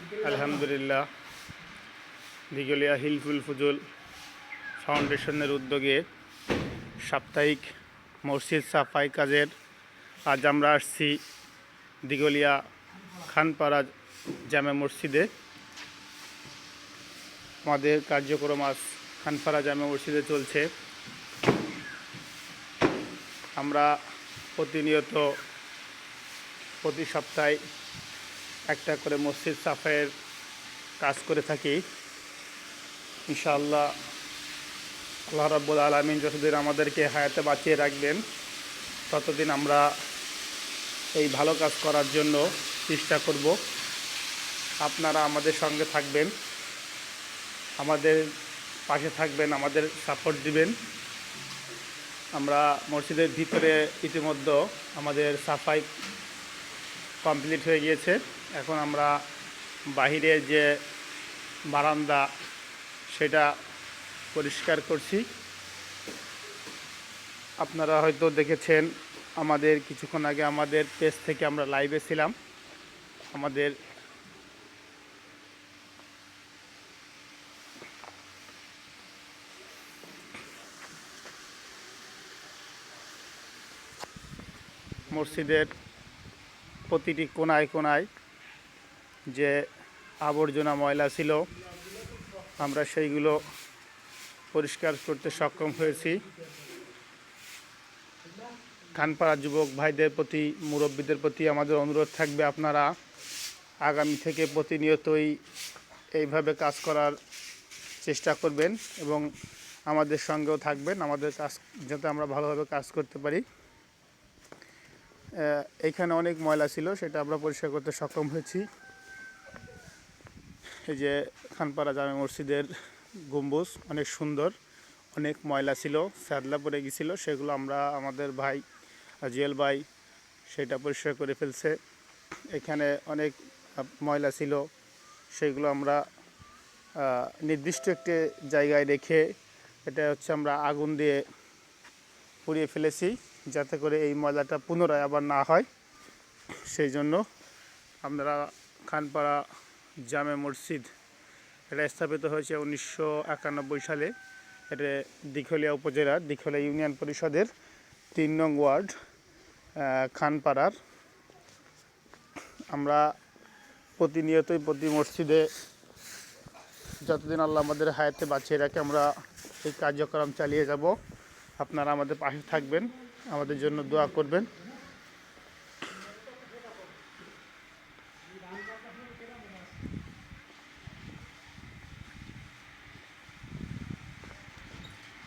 আলহামদুলিল্লাহ। দিগলিয়া হিলফুল ফুজুল ফাউন্ডেশনের উদ্যোগে সাপ্তাহিক মসজিদ সাফাই কাজের আজ আমরা আসছি দিগলিয়া খানপাড়া জামে মসজিদে। আমাদের কার্যক্রম আজ খানপাড়া জামে মসজিদে চলছে। আমরা প্রতিনিয়ত প্রতি সপ্তাহে একটা করে মসজিদ সাফাইয়ের কাজ করে থাকি। ইনশাআল্লাহ আল্লাহ রাব্বুল আলমিন যতদিন আমাদেরকে হায়াতে বাঁচিয়ে রাখবেন, ততদিন আমরা এই ভালো কাজ করার জন্য চেষ্টা করব। আপনারা আমাদের সঙ্গে থাকবেন, আমাদের পাশে থাকবেন, আমাদের সাপোর্ট দিবেন। আমরা মসজিদের ভিতরে ইতিমধ্যে আমাদের সাফাই কমপ্লিট হয়ে গিয়েছে। এখন আমরা বাহিরের যে বারান্দা, সেটা পরিষ্কার করছি। আপনারা হয়তো দেখেছেন, আমাদের কিছুক্ষণ আগে আমাদের পেজ থেকে আমরা লাইভে ছিলাম। আমাদের মসজিদের প্রতিটি কোনায় কোনায় যে আবর্জনা ময়লা ছিল, আমরা সেইগুলো পরিষ্কার করতে সক্ষম হয়েছি। খানপাড়া যুবক ভাইদের প্রতি, মুরব্বীদের প্রতি আমাদের অনুরোধ থাকবে আপনারা আগামী থেকে প্রতিনিয়তই এইভাবে কাজ করার চেষ্টা করবেন এবং আমাদের সঙ্গেও থাকবেন, আমাদের কাজ, যাতে আমরা ভালোভাবে কাজ করতে পারি। এখানে অনেক ময়লা ছিল, সেটা আমরা পরিষ্কার করতে সক্ষম হয়েছি। এই যে খানপাড়া জামে মসজিদের গম্বুজ, অনেক সুন্দর, অনেক ময়লা ছিল, স্যাদলা পড়ে গেছিল, সেগুলো আমরা আমাদের ভাই জুয়েল ভাই সেটা পরিষ্কার করে ফেলছে। এখানে অনেক ময়লা ছিল, সেগুলো আমরা নির্দিষ্ট একটি জায়গায় রেখে এটা হচ্ছে আমরা আগুন দিয়ে পুড়িয়ে ফেলেছি, যাতে করে এই ময়লাটা পুনরায় আবার না হয়। সেই জন্য আমরা খানপাড়া জামে মসজিদ। এটা স্থাপিত হয়েছে উনিশশো একানব্বই সালে। এটা দিঘলিয়া উপজেলার দিঘলিয়া ইউনিয়ন পরিষদের তিন নং ওয়ার্ড খানপাড়ার। আমরা প্রতিনিয়তই প্রতি মসজিদে যতদিন আল্লাহ আমাদের হায়াতে বাঁচিয়ে রাখে, আমরা এই কার্যক্রম চালিয়ে যাব। আপনারা আমাদের পাশে থাকবেন, আমাদের জন্য দোয়া করবেন।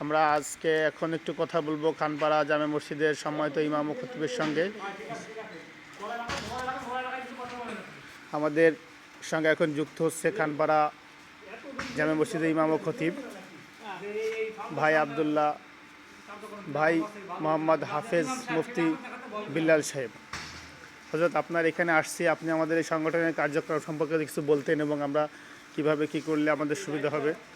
আমরা আজকে এখন একটু কথা বলব খানপাড়া জামে মসজিদের সম্মানিত ইমাম ও খতিবের সঙ্গে। আমাদের সঙ্গে এখন যুক্ত হচ্ছে খানপাড়া জামে মসজিদের ইমাম ও খতিব ভাই আবদুল্লাহ, ভাই মোহাম্মদ হাফেজ মুফতি বিল্লাল সাহেব। হজরত আপনার এখানে আসছি, আপনি আমাদের এই সংগঠনের কার্যক্রম সম্পর্কে কিছু বলতেন এবং আমরা কীভাবে কি করলে আমাদের সুবিধা হবে।